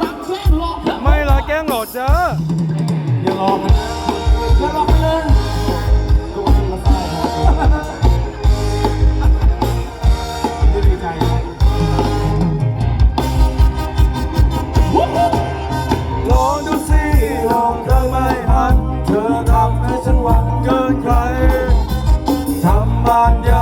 รักแค่หลอกครัไม่ละแกล้งหลอดเจ้าอย่าหลอกนะอย่าหลอกไปเลยดูไม่ดีใจลองดูสิลองเธอไม่พันเธอทำให้ฉันหวังเกินใครทำบานยา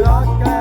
rock.